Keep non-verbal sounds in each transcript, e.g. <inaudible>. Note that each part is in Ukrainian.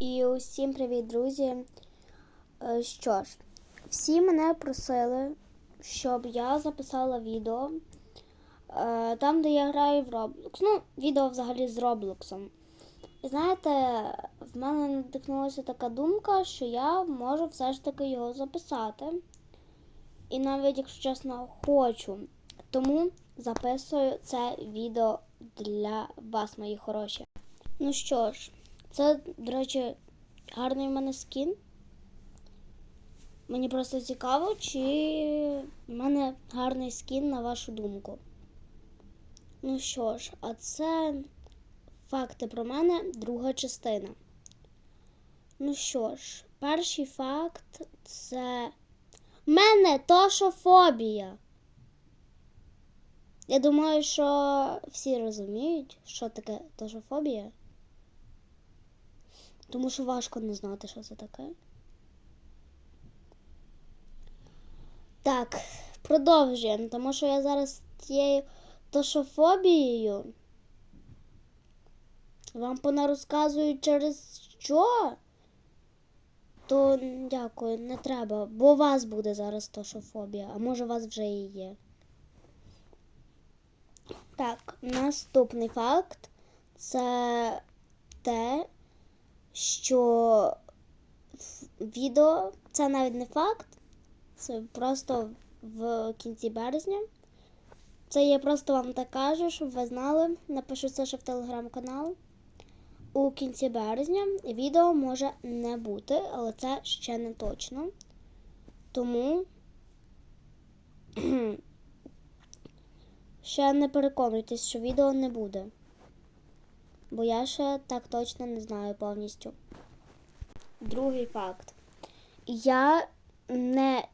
І усім привіт, друзі. Е, Що ж, всі мене просили, щоб я записала відео е, там, де я граю в Roblox. Ну, відео взагалі з Роблоксом. І знаєте, в мене надихнулася така думка, що я можу все ж таки його записати. І навіть, якщо чесно, хочу. Тому записую це відео для вас, мої хороші. Ну що ж, це, до речі, гарний в мене скін. Мені просто цікаво, чи в мене гарний скін на вашу думку. Ну що ж, а це факти про мене, друга частина. Ну що ж, перший факт це мене тошофобія. Я думаю, що всі розуміють, що таке тошофобія. Тому що важко не знати, що це таке. Так, продовжуємо, тому що я зараз тією тошофобією вам понарозказую через що. То дякую, не треба, бо у вас буде зараз тошофобія, а може у вас вже і є. Так, наступний факт це те, що відео це навіть не факт, це просто в кінці березня. Це я просто вам так кажу, щоб ви знали. Напишу це ще в телеграм-канал. У кінці березня відео може не бути, але це ще не точно. Тому <clears throat> ще не переконуйтесь, що відео не буде. Бо я ще так точно не знаю повністю. Другий факт. Я не,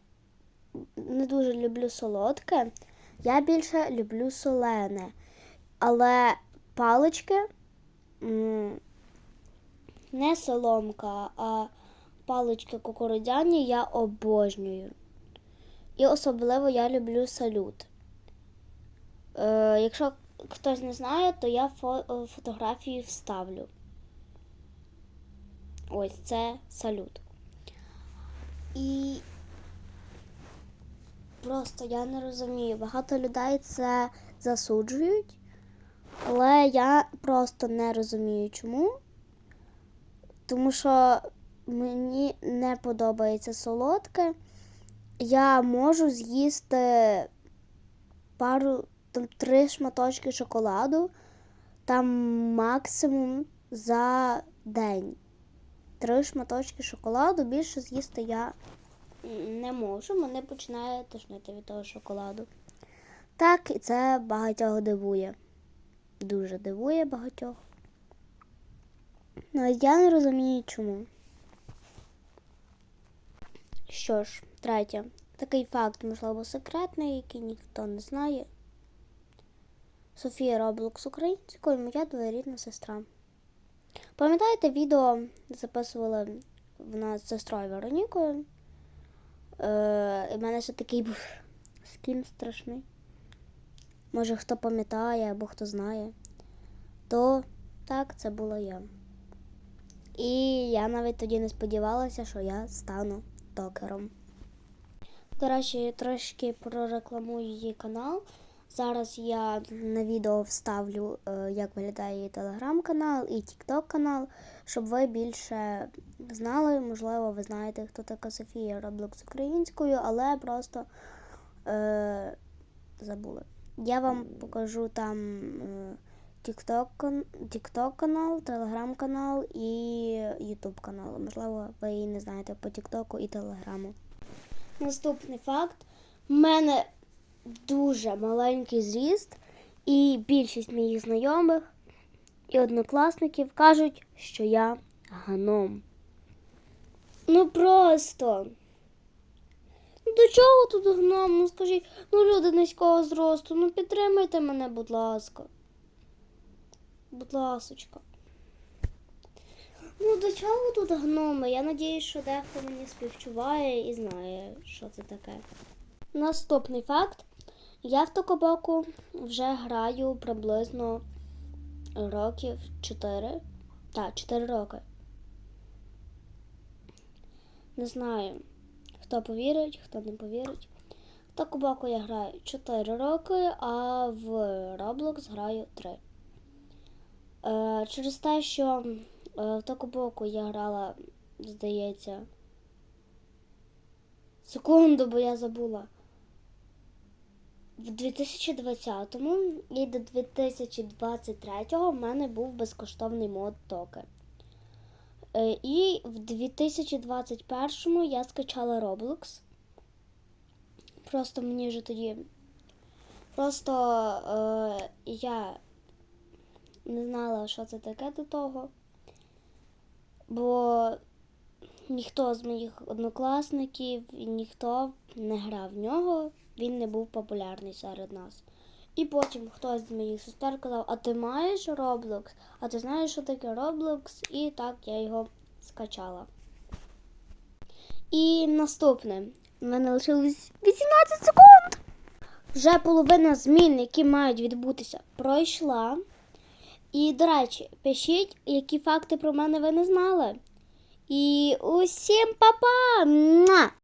не дуже люблю солодке, я більше люблю солене. Але палички не соломка, а палички кукурудзяні я обожнюю. І особливо я люблю салют. Е, якщо хтось не знає, то я фо- е, фотографію вставлю. Ось це салют. І просто я не розумію. Багато людей це засуджують, але я просто не розумію чому. Тому що мені не подобається солодке. Я можу з'їсти пару там три шматочки шоколаду, там максимум за день. Три шматочки шоколаду більше з'їсти я не можу. Мене починає тошнити від того шоколаду. Так, і це багатьох дивує. Дуже дивує багатьох. Ну, я не розумію чому. Що ж, третє. Такий факт, можливо, секретний, який ніхто не знає. Софія Роблокс українською, моя двоюрідна сестра. Пам'ятаєте, відео записували в нас з сестрою Веронікою? Е, і в мене ще такий був скін страшний. Може, хто пам'ятає або хто знає, то так, це була я. І я навіть тоді не сподівалася, що я стану токером. До речі, трошки прорекламую її канал. Зараз я на відео вставлю, е, як виглядає телеграм-канал і тікток канал, щоб ви більше знали. Можливо, ви знаєте, хто така Софія Роблокс українською, але просто е, забули. Я вам покажу там е, тікток, тікток канал, телеграм-канал і ютуб канал. Можливо, ви її не знаєте по тіктоку і телеграму. Наступний факт. У мене дуже маленький зріст, і більшість моїх знайомих і однокласників кажуть, що я гном. Ну просто. Ну до чого тут гном? Ну скажіть, ну люди низького зросту, ну підтримайте мене, будь ласка. Будь ласочка. Ну, до чого тут гноми? Я надіюсь, що дехто мені співчуває і знає, що це таке. Наступний факт. Я в Токобоку вже граю приблизно років 4. Так, 4 роки. Не знаю, хто повірить, хто не повірить. В Токубоку я граю 4 роки, а в Roblox граю 3. Е, через те, що е, в Токубоку я грала, здається. Секунду, бо я забула. В 2020-му і до 2023-го в мене був безкоштовний мод Токи. Е, І в 2021-му я скачала Roblox. Просто мені вже тоді. Просто е, я не знала, що це таке до того. Бо ніхто з моїх однокласників ніхто не грав в нього, він не був популярний серед нас. І потім хтось з моїх сестер казав, а ти маєш Roblox? А ти знаєш, що таке Roblox? І так я його скачала. І наступне. У мене лишилось 18 секунд. Вже половина змін, які мають відбутися, пройшла. І, до речі, пишіть, які факти про мене ви не знали. І усім па-па!